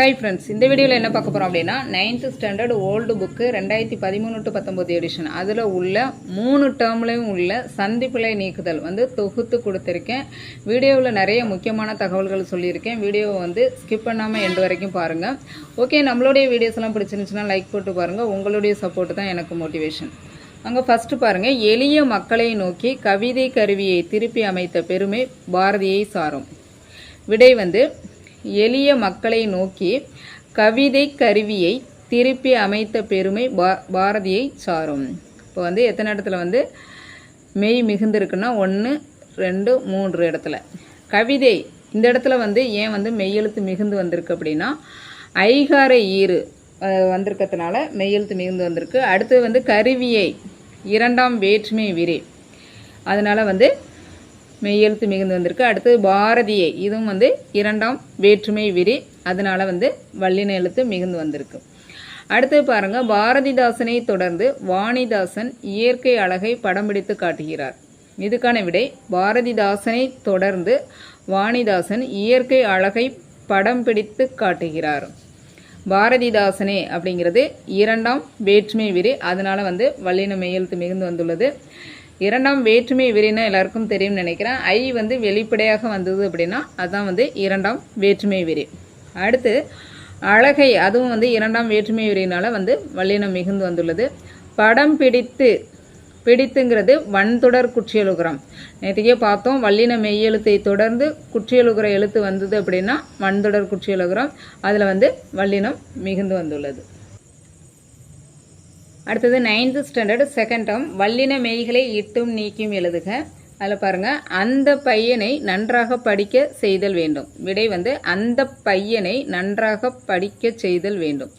Hi friends இந்த வீடியோவில் என்ன பார்க்க போகிறோம் அப்படின்னா நைன்த்து ஸ்டாண்டர்ட் ஓல்டு புக்கு ரெண்டாயிரத்தி பதிமூணு டு பத்தொம்போது எடிஷன் அதில் உள்ள மூணு டேர்ம்லையும் உள்ள சந்திப்பிழை நீக்குதல் வந்து தொகுத்து கொடுத்துருக்கேன். வீடியோவில் நிறைய முக்கியமான தகவல்கள் சொல்லியிருக்கேன். வீடியோவை வந்து ஸ்கிப் பண்ணாமல் எண்டு வரைக்கும் பாருங்கள் ஓகே நம்மளுடைய வீடியோஸ்லாம் பிடிச்சிருந்துச்சுன்னா லைக் போட்டு பாருங்கள் உங்களுடைய சப்போர்ட் தான் எனக்கு மோட்டிவேஷன் அங்கே ஃபஸ்ட்டு பாருங்கள் எளிய மக்களை நோக்கி கவிதை கருவியை திருப்பி அமைத்த பெருமை பாரதியை சாரும். விடை வந்து எளிய மக்களை நோக்கி கவிதை கருவியை திருப்பி அமைத்த பெருமை பா பாரதியை சாரும். இப்போ வந்து எத்தனை இடத்துல வந்து மெய் மிகுந்திருக்குன்னா ஒன்று ரெண்டு மூன்று இடத்துல. கவிதை இந்த இடத்துல வந்து ஏன் வந்து மெய்யெழுத்து மிகுந்து வந்திருக்கு அப்படின்னா ஐகார ஈறு வந்திருக்கிறதுனால மெய்யெழுத்து மிகுந்து வந்திருக்கு. அடுத்து வந்து கருவியை இரண்டாம் வேற்றுமை விரி. அதனால் வந்து மெய்யெழுத்து மிகுந்து வந்திருக்கு. அடுத்து பாரதியை. இதுவும் வந்து இரண்டாம் வேற்றுமை விரி. அதனால வந்து வல்லின எழுத்து மிகுந்து வந்திருக்கு. அடுத்து பாருங்க பாரதிதாசனை தொடர்ந்து வாணிதாசன் இயற்கை அழகை படம் பிடித்து காட்டுகிறார். இதுக்கான விடை பாரதிதாசனை தொடர்ந்து வாணிதாசன் இயற்கை அழகை படம் பிடித்து காட்டுகிறார். பாரதிதாசனே அப்படிங்கிறது இரண்டாம் வேற்றுமை விரி. அதனால வந்து வல்லின மெய்யெழுத்து மிகுந்து வந்துள்ளது. இரண்டாம் வேற்றுமை விரினா எல்லாருக்கும் தெரியும்னு நினைக்கிறேன். ஐ வந்து வெளிப்படையாக வந்தது அப்படின்னா அதுதான் வந்து இரண்டாம் வேற்றுமை விரி. அடுத்து அழகை அதுவும் வந்து இரண்டாம் வேற்றுமை விரினால் வந்து வல்லினம் மிகுந்து வந்துள்ளது. படம் பிடித்து பிடித்துங்கிறது வன்தொடர் குற்றியலுகரம். நேற்றுக்கே பார்த்தோம் வல்லின மெய்யெழுத்தை தொடர்ந்து குற்றியலுகர எழுத்து வந்தது அப்படின்னா வன்தொடர் குற்றியலுகரம். அதில் வந்து வல்லினம் மிகுந்து வந்துள்ளது. அடுத்தது நைன்த்து ஸ்டாண்டர்ட் செகண்ட் டேர்ம் வல்லின மெய்களை இட்டும் நீக்கியும் எழுதுக. அதில் பாருங்கள் அந்த பையனை நன்றாக படிக்க செய்தல் வேண்டும். விடை வந்து அந்த பையனை நன்றாக படிக்க செய்தல் வேண்டும்.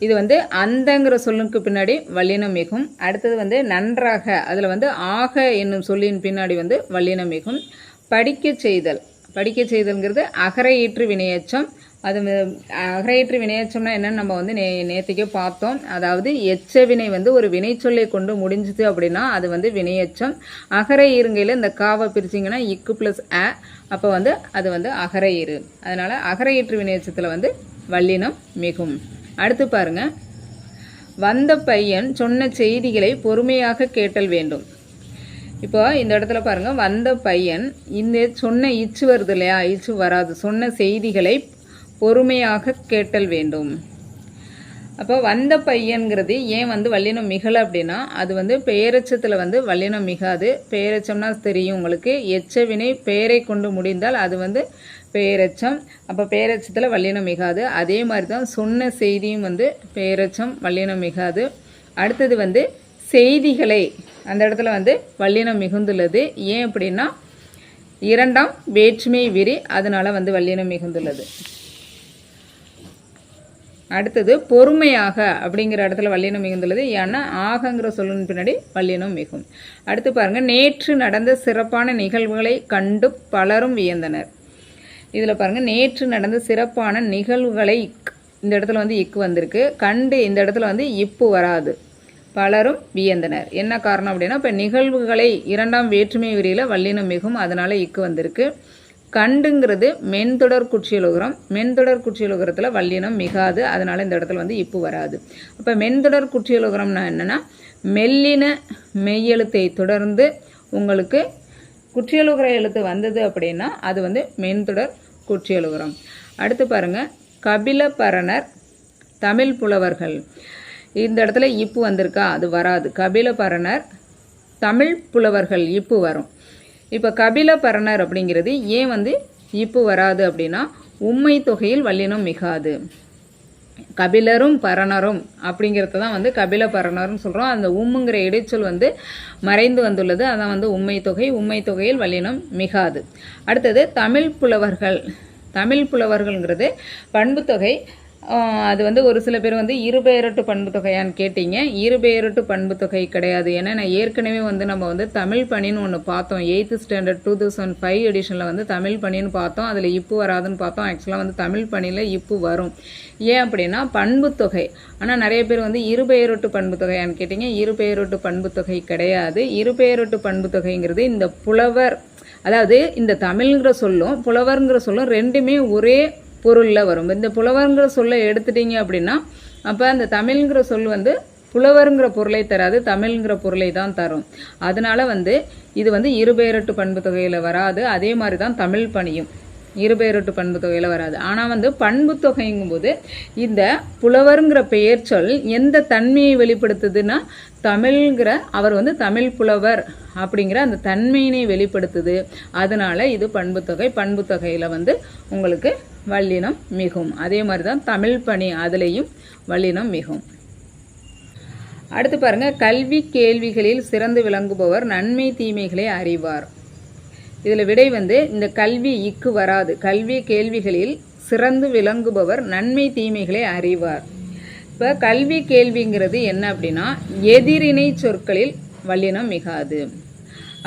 இது வந்து அந்தங்கிற சொல்லுக்கு பின்னாடி வல்லினம் மிகும் அடுத்தது வந்து நன்றாக அதில் வந்து ஆக என்னும் சொல்லின் பின்னாடி வந்து வல்லினம் மிகும் படிக்க செய்தல். படிக்க செய்தல்ங்கிறது அகரையீற்று வினையச்சம் அது வந்து அகரையீற்று வினையச்சம்னா என்னன்னு நம்ம வந்து நே நேற்றுக்கே பார்த்தோம். அதாவது எச்ச வினை வந்து ஒரு வினைச்சொல்லை கொண்டு முடிஞ்சுது அப்படின்னா அது வந்து வினையச்சம். அகரை இருங்கையில் இந்த காவை பிரிச்சிங்கன்னா இக்கு ப்ளஸ் அ அப்போ வந்து அது வந்து அகரை இரு. அதனால் அகரையீற்று வினையச்சத்தில் வந்து வல்லினம் மிகும். அடுத்து பாருங்க. வந்த பையன் சொன்ன செய்திகளை பொறுமையாக கேட்டல் வேண்டும். இப்போ இந்த இடத்துல பாருங்க. வந்த பையன் இந்த சொன்ன இச்சு வருது இல்லையா? இச்சு வராது. சொன்ன செய்திகளை பொறுமையாக கேட்டல் வேண்டும். அப்போ வந்த பையன்கிறது ஏன் வந்து வல்லினம் மிகலை அப்படின்னா அது வந்து பெயரச்சத்தில் வந்து வல்லினம் மிகாது. பெயரச்சம்னா தெரியும் உங்களுக்கு. எச்சவினை பெயரை கொண்டு முடிந்தால் அது வந்து பெயரச்சம் அப்போ பேரச்சத்தில் வல்லினம் மிகாது. அதே மாதிரி தான் சொன்ன செய்தியும் வந்து பெயரச்சம் வல்லினம் மிகாது. அடுத்தது வந்து செய்திகளை. அந்த இடத்துல வந்து வல்லினம் மிகுந்துள்ளது. ஏன் அப்படின்னா இரண்டாம் வேற்றுமை விரி அதனால் வந்து வல்லினம் மிகுந்துள்ளது. அடுத்தது பொறுமையாக அப்படிங்கிற இடத்துல வல்லினம் மிகுந்துள்ளது. ஏன்னா ஆகங்கிற சொல்லின் பின்னாடி வல்லினம் மிகும். அடுத்து பாருங்க நேற்று நடந்த சிறப்பான நிகழ்வுகளை கண்டு பலரும் வியந்தனர். இதில் பாருங்க நேற்று நடந்த சிறப்பான நிகழ்வுகளை இந்த இடத்துல வந்து இக்கு வந்திருக்கு. கண்டு இந்த இடத்துல வந்து இப்பு வராது. பலரும் வியந்தனர். என்ன காரணம் அப்படின்னா இப்போ நிகழ்வுகளை இரண்டாம் வேற்றுமை விரியில் வல்லினம் மிகும் அதனால இக்கு வந்திருக்கு. கண்டுங்கிறது மென்தொடர் குற்றியலுகரம். மென்தொடர் குற்றியலுகரத்தில் வல்லினம் மிகாது. அதனால் இந்த இடத்துல வந்து இப்பு வராது. அப்போ மென்தொடர் குற்றியலுகரம்னா என்னென்னா மெல்லின மெய்யெழுத்தை தொடர்ந்து உங்களுக்கு குற்றியலுகிற எழுத்து வந்தது அப்படின்னா அது வந்து மென்தொடர் குற்றியலுகரம். அடுத்து பாருங்க கபிலபரணர் தமிழ் புலவர்கள். இந்த இடத்துல இப்பு வந்திருக்கா? அது வராது. கபிலபரணர் தமிழ் புலவர்கள் இப்பு வரும். இப்போ கபிலபரணர் அப்படிங்கிறது ஏன் வந்து இப்பு வராது அப்படின்னா உண்மை தொகையில் வல்லினம் மிகாது. கபிலரும் பரணரும் அப்படிங்கிறத தான் வந்து கபில பரணர்னு சொல்கிறோம் அந்த உம்முங்கிற இடைச்சொல் வந்து மறைந்து வந்துள்ளது. அதான் வந்து உண்மை தொகை உண்மை தொகையில் வல்லினம் மிகாது. அடுத்தது தமிழ் புலவர்கள். தமிழ் புலவர்கள்ங்கிறது பண்புத்தொகை அது வந்து ஒரு சில பேர் வந்து இருபெயரட்டு பண்பு தொகையான்னு கேட்டீங்க. இருபெயரட்டு பண்பு தொகை கிடையாது. ஏன்னா நான் ஏற்கனவே வந்து நம்ம வந்து தமிழ் பணின்னு ஒன்று பார்த்தோம். Eighth standard two thousand five எடிஷனில் வந்து தமிழ் பணின்னு பார்த்தோம். அதில் இப்பு வராதுன்னு பார்த்தோம். ஆக்சுவலாக வந்து தமிழ் பணியில் இப்பு வரும். ஏன் அப்படின்னா பண்பு தொகை. ஆனால் நிறைய பேர் வந்து இருபெயரொட்டு பண்பு தொகையான்னு கேட்டீங்க. இருபெயரொட்டு பண்பு தொகை கிடையாது. இருபெயரொட்டு பண்பு தொகைங்கிறது இந்த புலவர் அதாவது இந்த தமிழ்ங்கிற சொல்லும் புலவர்ங்கிற சொல்லும் ரெண்டுமே ஒரே பொருளில் வரும். இந்த புலவருங்கிற சொல்லை எடுத்துட்டீங்க அப்படின்னா அப்போ அந்த தமிழ்ங்கிற சொல் வந்து புலவருங்கிற பொருளை தராது தமிழ்ங்கிற பொருளை தான் தரும். அதனால வந்து இது வந்து இருபெயரட்டு பண்பு தொகையில் வராது. அதே மாதிரி தான் தமிழ் பணியும். இருபெயரொட்டு பண்பு தொகையில் வராது. ஆனால் வந்து பண்பு தொகைங்கும்போது இந்த புலவருங்கிற பெயர் சொல் எந்த தன்மையை வெளிப்படுத்துதுன்னா தமிழ்ங்கிற அவர் வந்து தமிழ் புலவர் அப்படிங்கிற அந்த தன்மையினை வெளிப்படுத்துது. அதனால இது பண்பு தொகை. பண்பு தொகையில் வந்து உங்களுக்கு வல்லினம் மிகும். அதே மாதிரி தான் தமிழ் பணி அதுலேயும் வல்லினம் மிகும். அடுத்து பாருங்க கல்வி கேள்விகளில் சிறந்து விளங்குபவர் நன்மை தீமைகளை அறிவார். இதில் விடை வந்து இந்த கல்வி இக்கு வராது. கல்வி கேள்விகளில் சிறந்து விளங்குபவர் நன்மை தீமைகளை அறிவார். இப்போ கல்வி கேள்விங்கிறது என்ன அப்படின்னா எதிரினை சொற்களில் வல்லினம் மிகாது.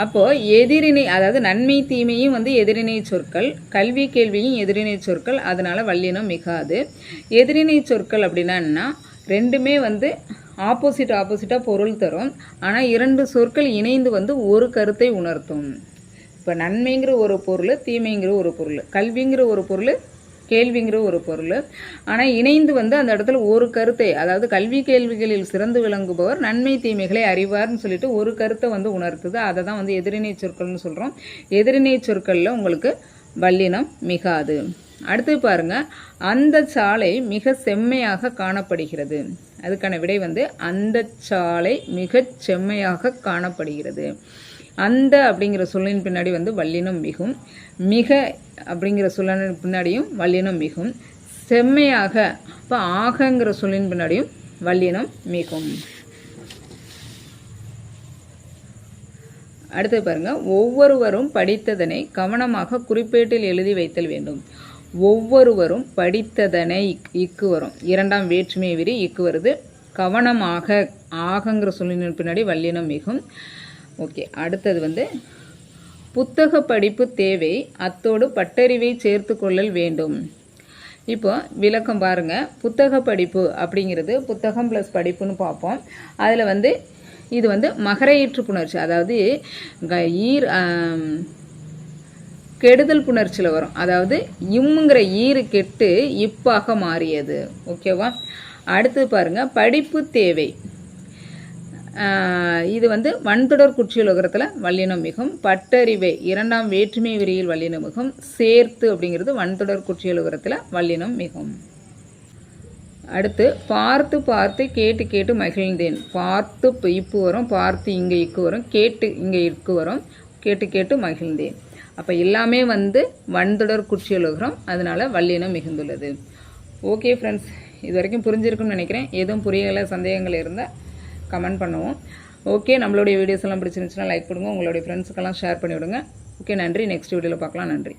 அப்போது எதிரிணை அதாவது நன்மை தீமையும் வந்து எதிரினை சொற்கள் கல்வி கேள்வியும் எதிரினை சொற்கள் அதனால் வல்லினம் மிகாது. எதிரினை சொற்கள் அப்படின்னா ரெண்டுமே வந்து ஆப்போசிட் ஆப்போசிட்டாக பொருள் தரும். ஆனால் இரண்டு சொற்கள் இணைந்து வந்து ஒரு கருத்தை உணர்த்தும். இப்போ நன்மைங்கிற ஒரு பொருள் தீமைங்கிற ஒரு பொருள். கல்விங்கிற ஒரு பொருள் கேள்விங்கிற ஒரு பொருள். ஆனால் இணைந்து வந்து அந்த இடத்துல ஒரு கருத்தை அதாவது கல்வி கேள்விகளில் சிறந்து விளங்குபவர் நன்மை தீமைகளை அறிவார்னு சொல்லிட்டு ஒரு கருத்தை வந்து உணர்த்துது. அதை தான் வந்து எதிரினை சொற்கள்னு சொல்கிறோம் எதிரினை சொற்களில் உங்களுக்கு வல்லினம் மிகாது. அடுத்து பாருங்க அந்த சாலை மிக செம்மையாக காணப்படுகிறது. அதுக்கான விடை வந்து அந்த சாலை மிகச் செம்மையாக காணப்படுகிறது. அந்த அப்படிங்கிற சொல்லின் பின்னாடி வந்து வல்லினம் மிகும். மிக அப்படிங்கிற சொல்லின் பின்னாடியும் வல்லினம் மிகும். செம்மையாக இப்போ ஆகங்கிற சொல்லின் பின்னாடியும் வல்லினம் மிகும். அடுத்து பாருங்க ஒவ்வொருவரும் படித்ததனை கவனமாக குறிப்பேட்டில் எழுதி வைத்தல் வேண்டும். ஒவ்வொருவரும் படித்ததனை இக்கு வரும். இரண்டாம் வேற்றுமை விரி இக்கு வருது. கவனமாக ஆகங்கிற சொல்லின் பின்னாடி வல்லினம் மிகும். ஓகே அடுத்தது வந்து புத்தக படிப்பு தேவை அத்தோடு பட்டறிவை சேர்த்து கொள்ளல் வேண்டும். இப்போ விளக்கம் பாருங்க. புத்தக படிப்பு அப்படிங்கிறது புத்தகம் ப்ளஸ் படிப்புன்னு பார்ப்போம். அதில் வந்து இது வந்து மகரையீற்று புணர்ச்சி. அதாவது க- ஈர் கெடுதல் புணர்ச்சியில் வரும். அதாவது இம்முங்கிற ஈறு கெட்டு இப்பாக மாறியது. ஓகேவா? அடுத்து பாருங்க படிப்பு தேவை. இது வந்து வன்தொடர் குற்றியுலகத்தில் வல்லினம் மிகும் பட்டறிவை இரண்டாம் வேற்றுமை விரியில் வல்லினம் மிகும் சேர்த்து அப்படிங்கிறது வன்தொடர் குற்றியுலகத்தில் வல்லினம் மிகும் அடுத்து பார்த்து பார்த்து கேட்டு கேட்டு மகிழ்ந்தேன். பார்த்து இப்போ இப்பு வரும் பார்த்து இங்கே இக்கு வரும் கேட்டு இங்கே இக்கு வரும் கேட்டு கேட்டு மகிழ்ந்தேன். அப்போ எல்லாமே வந்து வன்தொடர் குற்றியலுகிறோம் அதனால வல்லினம் மிகுந்துள்ளது. ஓகே ஃப்ரெண்ட்ஸ் இது வரைக்கும் புரிஞ்சிருக்கும்னு நினைக்கிறேன். எதுவும் புரியலை சந்தேகங்கள் இருந்தால் கமெண்ட் பண்ணுவோம். ஓகே நம்மளுடைய வீடியோஸ் எல்லாம் பிடிச்சிருந்துச்சுன்னா லைக் பண்ணுங்கள் உங்களுடைய ஃப்ரெண்ட்ஸுக்கெல்லாம் ஷேர் பண்ணி விடுங்க ஓகே நன்றி. நெக்ஸ்ட் வீடியோவில் பார்க்கலாம். நன்றி.